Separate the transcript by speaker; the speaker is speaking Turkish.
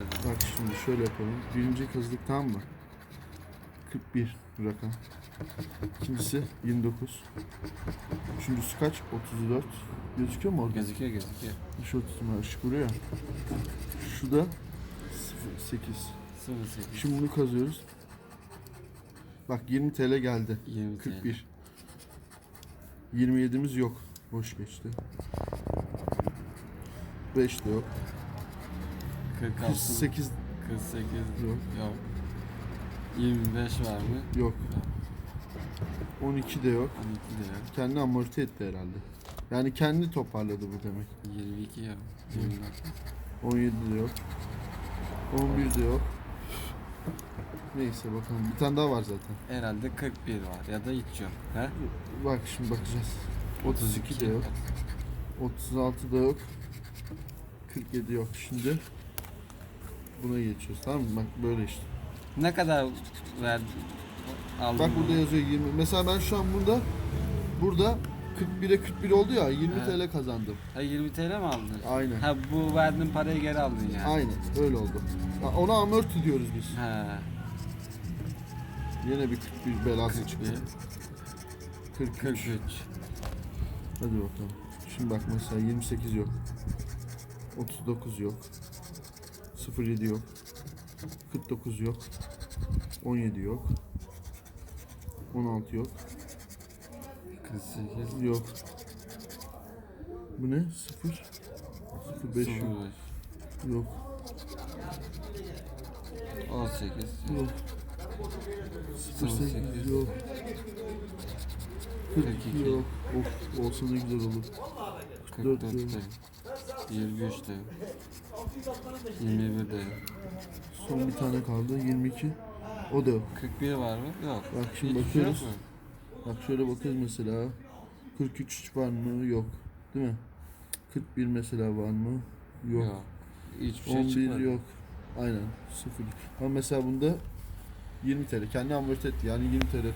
Speaker 1: Bak şimdi şöyle yapalım. Birinci kazdık tamam mı? 41 rakam. İkincisi 29. Üçüncüsü kaç? 34. Gözüküyor mu orada?
Speaker 2: Gözüküyor gözüküyor.
Speaker 1: Şu tutma ışık vuruyor. Şu da 8.
Speaker 2: 08.
Speaker 1: Şimdi bunu kazıyoruz. Bak 20 TL geldi.
Speaker 2: 20 TL.
Speaker 1: 41. 27'miz yok. Boş geçti. 5 de yok.
Speaker 2: 46.
Speaker 1: 48
Speaker 2: 48.
Speaker 1: Yok.
Speaker 2: Yok. 25 var mı?
Speaker 1: yok. 12 de yok.
Speaker 2: 12 de yok.
Speaker 1: Kendi amorti etti herhalde. Yani kendi toparladı bu demek.
Speaker 2: 22 yok. 24.
Speaker 1: 17 de yok. 11 de yok. Neyse bakalım. Bir tane daha var zaten.
Speaker 2: Herhalde 41 var ya da hiç yok. He?
Speaker 1: Bak şimdi bakacağız. 32 de yok. 36 da yok. 47 yok. Şimdi buna geçiyoruz tamam mı? Bak böyle işte.
Speaker 2: Ne kadar verdin? Aldın
Speaker 1: Bak burada yazıyor 20. Mesela ben şu an burada burada 41'e 41 oldu ya 20
Speaker 2: Evet.
Speaker 1: TL kazandım.
Speaker 2: Ha 20 TL mi aldın?
Speaker 1: Aynen.
Speaker 2: Ha bu verdiğin parayı geri aldın yani.
Speaker 1: Aynen öyle oldu. Ya Ona amorti diyoruz biz.
Speaker 2: Ha.
Speaker 1: Yine bir 41 belası
Speaker 2: 41.
Speaker 1: çıktı. 43.
Speaker 2: 43.
Speaker 1: Hadi bakalım. Şimdi bak mesela 28 yok. 39 yok. 07 yok. 49 yok. 17 yok. 16 yok.
Speaker 2: 48.
Speaker 1: Yok. Bu ne? 0. 05 yok.
Speaker 2: 05.
Speaker 1: Yok.
Speaker 2: 18.
Speaker 1: Yok. 08
Speaker 2: 08.
Speaker 1: yok. 42
Speaker 2: 42.
Speaker 1: yok. Of olsa ne güzel olur.
Speaker 2: 44
Speaker 1: Dört
Speaker 2: de
Speaker 1: yok.
Speaker 2: Yok. 23 de yok. 21 de yok.
Speaker 1: Son bir tane kaldı. 22. O da yok.
Speaker 2: 41 var mı? Yok.
Speaker 1: Bak şimdi
Speaker 2: şey yok
Speaker 1: bakıyoruz.
Speaker 2: mu?
Speaker 1: Bak şöyle bakıyoruz mesela. 43 var mı? Yok. Değil mi? 41 mesela var mı? Yok.
Speaker 2: Yok. Hiçbir şey
Speaker 1: 11
Speaker 2: çıkmadı.
Speaker 1: yok. Aynen. 0. Ama mesela bunda 20 TL. Kendi amorti etti. Yani 20 TL kazandı.